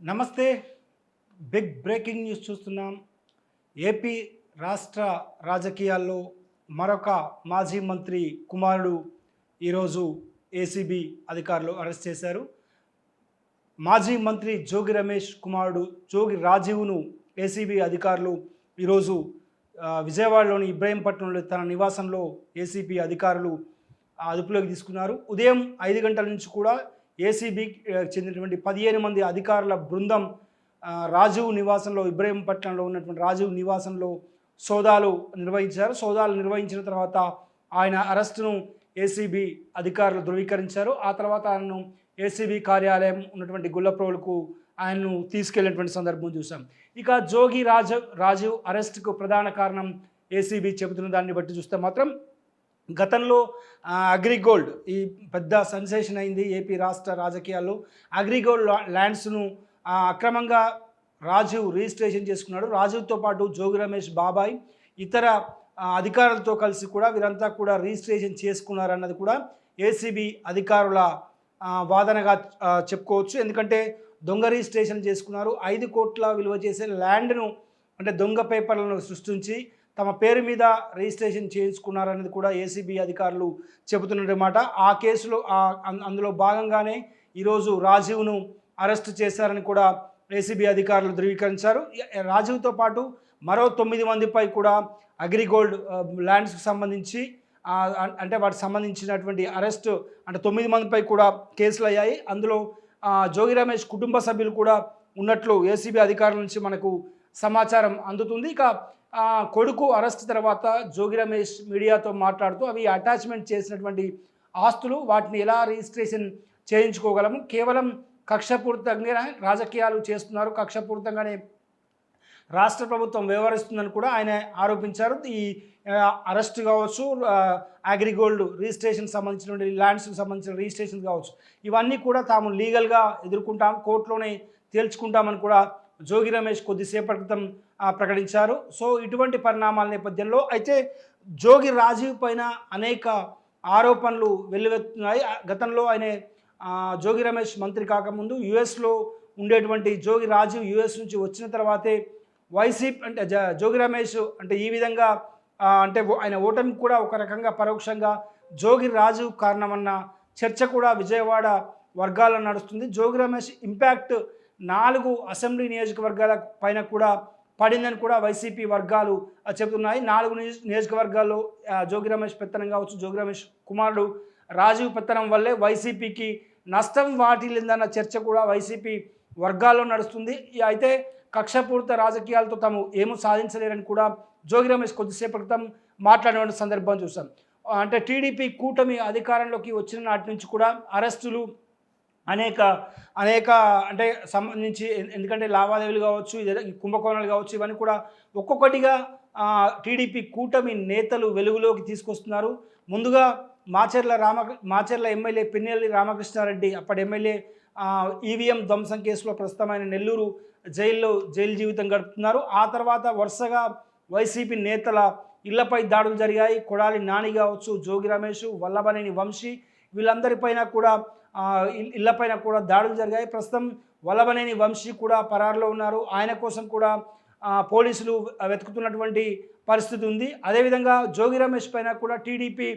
నమస్తే. Big breaking news చూస్తున్నాం. AP రాష్ట్ర రాజకీయాల్లో మరొక మాజీ మంత్రి కుమారుడు ఈరోజు ఏసీబీ అధికారులు అరెస్ట్ చేశారు. మాజీ మంత్రి జోగి రమేష్ కుమారుడు జోగి రాజీవ్ను ఏసీబీ అధికారులు ఈరోజు విజయవాడలోని ఇబ్రాహీంపట్నంలో తన నివాసంలో ఏసీబీ అధికారులు అదుపులోకి తీసుకున్నారు. ఉదయం ఐదు గంటల నుంచి కూడా ఏసీబీ చెందినటువంటి పదిహేను మంది అధికారుల బృందం రాజీవ్ నివాసంలో ఇబ్రహీంపట్నంలో ఉన్నటువంటి రాజీవ్ నివాసంలో సోదాలు నిర్వహించారు. సోదాలు నిర్వహించిన తర్వాత ఆయన అరెస్టును ఏసీబీ అధికారులు ధృవీకరించారు. ఆ తర్వాత ఆయనను ఏసీబీ కార్యాలయం ఉన్నటువంటి గుల్లప్రోలుకు ఆయన్ను తీసుకెళ్ళినటువంటి సందర్భం చూసాం ఇక జోగి రాజ రాజీవ్ అరెస్టుకు ప్రధాన కారణం ఏసీబీ చెబుతున్న దాన్ని బట్టి చూస్తే మాత్రం గతంలో అగ్రిగోల్డ్ ఈ పెద్ద సెన్సేషన్ అయింది ఏపీ రాష్ట్ర రాజకీయాల్లో. అగ్రిగోల్డ్ లా- ల్యాండ్స్ను అక్రమంగా రాజీవ్ రిజిస్ట్రేషన్ చేసుకున్నాడు. రాజీవ్తో పాటు జోగి రమేష్ బాబాయ్ ఇతర అధికారులతో కలిసి కూడా వీరంతా కూడా రిజిస్ట్రేషన్ చేసుకున్నారన్నది కూడా ఏసీబీ అధికారుల వాదనగా చెప్పుకోవచ్చు. ఎందుకంటే దొంగ రిజిస్ట్రేషన్ చేసుకున్నారు. ఐదు కోట్ల విలువ చేసే ల్యాండ్ను అంటే దొంగ పేపర్లను సృష్టించి తమ పేరు మీద రిజిస్ట్రేషన్ చేయించుకున్నారనేది కూడా ఏసీబీ అధికారులు చెబుతున్నమాట ఆ కేసులో అందులో భాగంగానే ఈరోజు రాజీవ్ను అరెస్ట్ చేశారని కూడా ఏసీబీ అధికారులు ధృవీకరించారు. రాజీవ్తో పాటు మరో తొమ్మిది మందిపై కూడా అగ్రిగోల్డ్ ల్యాండ్స్కి సంబంధించి అంటే వాటికి సంబంధించినటువంటి అరెస్ట్ అంటే తొమ్మిది మందిపై కూడా కేసులు అయ్యాయి అందులో జోగి రమేష్ కుటుంబ సభ్యులు కూడా ఉన్నట్లు ఏసీబీ అధికారుల నుంచి మనకు సమాచారం అందుతుంది. ఇక కొడుకు అరెస్ట్ తర్వాత జోగి రమేష్ మీడియాతో మాట్లాడుతూ అవి అటాచ్మెంట్ చేసినటువంటి ఆస్తులు వాటిని ఎలా రిజిస్ట్రేషన్ చేయించుకోగలము? కేవలం కక్షపూరితంగా రాజకీయాలు చేస్తున్నారు. కక్షపూరితంగానే రాష్ట్ర ప్రభుత్వం వ్యవహరిస్తుందని కూడా ఆయన ఆరోపించారు. ఈ అరెస్ట్ కావచ్చు అగ్రిగోల్డ్ రిజిస్ట్రేషన్ సంబంధించినటువంటి ల్యాండ్స్కి సంబంధించిన రిజిస్ట్రేషన్ కావచ్చు ఇవన్నీ కూడా తాము లీగల్గా ఎదుర్కొంటాం కోర్టులోనే తేల్చుకుంటామని కూడా జోగి రమేష్ కొద్దిసేపటి క్రితం ప్రకటించారు. సో ఇటువంటి పరిణామాల నేపథ్యంలో అయితే జోగి రాజీవ్ పైన అనేక ఆరోపణలు వెల్లువెత్తున్నాయి. గతంలో ఆయన జోగి రమేష్ మంత్రి కాకముందు యుఎస్లో ఉండేటువంటి జోగి రాజీవ్ యుఎస్ నుంచి వచ్చిన తర్వాతే వైసీపీ అంటే జోగి రమేష్ అంటే ఈ విధంగా అంటే ఆయన ఓటమి కూడా ఒక రకంగా పరోక్షంగా జోగి రాజీవ్ కారణమన్న చర్చ కూడా విజయవాడ వర్గాల్లో నడుస్తుంది. జోగి రమేష్ ఇంపాక్ట్ నాలుగు అసెంబ్లీ నియోజకవర్గాల పైన కూడా పడిందని కూడా వైసీపీ వర్గాలు చెబుతున్నాయి. నాలుగు నియోజకవర్గాల్లో జోగి రమేష్ పెత్తనం కావచ్చు జోగి రమేష్ కుమారుడు రాజీవ్ పెత్తనం వల్లే వైసీపీకి నష్టం వాటిల్లిందన్న చర్చ కూడా వైసీపీ వర్గాల్లో నడుస్తుంది. అయితే కక్షపూరిత రాజకీయాలతో తాము ఏమీ సాధించలేరని కూడా జోగి రమేష్ కొద్దిసేపు క్రితం మాట్లాడిన సందర్భం చూసాం అంటే టీడీపీ కూటమి అధికారంలోకి వచ్చిన నాటి నుంచి కూడా అరెస్టులు అనేక అనేక అంటే సంబంధించి ఎందుకంటే లావాదేవీలు కావచ్చు కుంభకోణాలు కావచ్చు ఇవన్నీ కూడా ఒక్కొక్కటిగా టీడీపీ కూటమి నేతలు వెలుగులోకి తీసుకొస్తున్నారు. ముందుగా మాచర్ల రామ మాచర్ల ఎమ్మెల్యే పిన్నెల్లి రామకృష్ణారెడ్డి అప్పటి ఎమ్మెల్యే ఈవీఎం ధ్వంసం కేసులో ప్రస్తుతమైన నెల్లూరు జైల్లో జైలు జీవితం గడుపుతున్నారు. ఆ తర్వాత వరుసగా వైసీపీ నేతల ఇళ్ళపై దాడులు జరిగాయి. కొడాలి నాని కావచ్చు జోగి రమేష్ వల్లభనేని వంశీ వీళ్ళందరిపైన కూడా ఇల్- ఇళ్ళపైన కూడా దాడులు జరిగాయి. ప్రస్తుతం వలవనేని వంశీ కూడా పరారులో ఉన్నారు. ఆయన కోసం కూడా పోలీసులు వెతుకుతున్నటువంటి పరిస్థితి ఉంది. అదేవిధంగా జోగి రమేష్ పైన కూడా టీడీపీ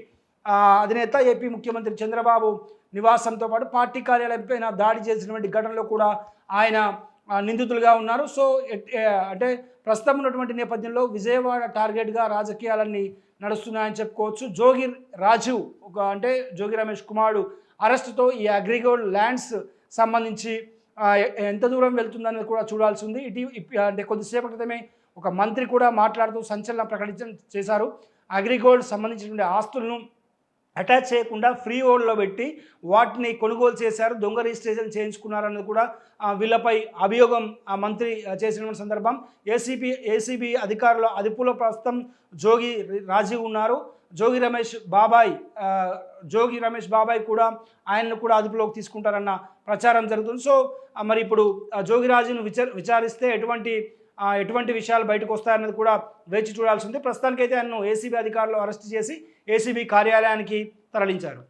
అధినేత ఏపీ ముఖ్యమంత్రి చంద్రబాబు నివాసంతో పాటు పార్టీ కార్యాలయం పైన దాడి చేసినటువంటి ఘటనలో కూడా ఆయన నిందితులుగా ఉన్నారు. సో అంటే ప్రస్తుతం ఉన్నటువంటి నేపథ్యంలో విజయవాడ టార్గెట్గా రాజకీయాలన్నీ నడుస్తున్నాయని చెప్పుకోవచ్చు. జోగి రాజీవ్ ఒక అంటే జోగి రమేష్ కుమారుడు అరెస్టుతో ఈ అగ్రిగోల్డ్ ల్యాండ్స్ సంబంధించి ఎంత దూరం వెళ్తుందనేది కూడా చూడాల్సి ఉంది. ఇటీ అంటే కొద్దిసేపటి క్రితమే ఒక మంత్రి కూడా మాట్లాడుతూ సంచలనం ప్రకటించ చేశారు. అగ్రిగోల్డ్ సంబంధించినటువంటి ఆస్తులను అటాచ్ చేయకుండా ఫ్రీ హోల్డ్లో పెట్టి వాటిని కొనుగోలు చేశారు దొంగ రిజిస్ట్రేషన్ చేయించుకున్నారన్నది కూడా వీళ్ళపై అభియోగం ఆ మంత్రి చేసినటువంటి చేసిన సందర్భం. ఏసీబీ ఏసీబీ అధికారుల అదుపులో ప్రస్తుతం జోగి రాజీవ్ ఉన్నారు. జోగి రమేష్ బాబాయ్ జోగి రమేష్ బాబాయ్ కూడా ఆయన్ను కూడా అదుపులోకి తీసుకుంటారన్న ప్రచారం జరుగుతుంది. సో మరి ఇప్పుడు జోగి రాజును విచారిస్తే ఎటువంటి ఎటువంటి విషయాలు బయటకు వస్తాయన్నది కూడా వేచి చూడాల్సి ఉంది. ప్రస్తుతానికైతే ఆయన్ను ఏసీబీ అధికారులు అరెస్ట్ చేసి ఏసీబీ కార్యాలయానికి తరలించారు.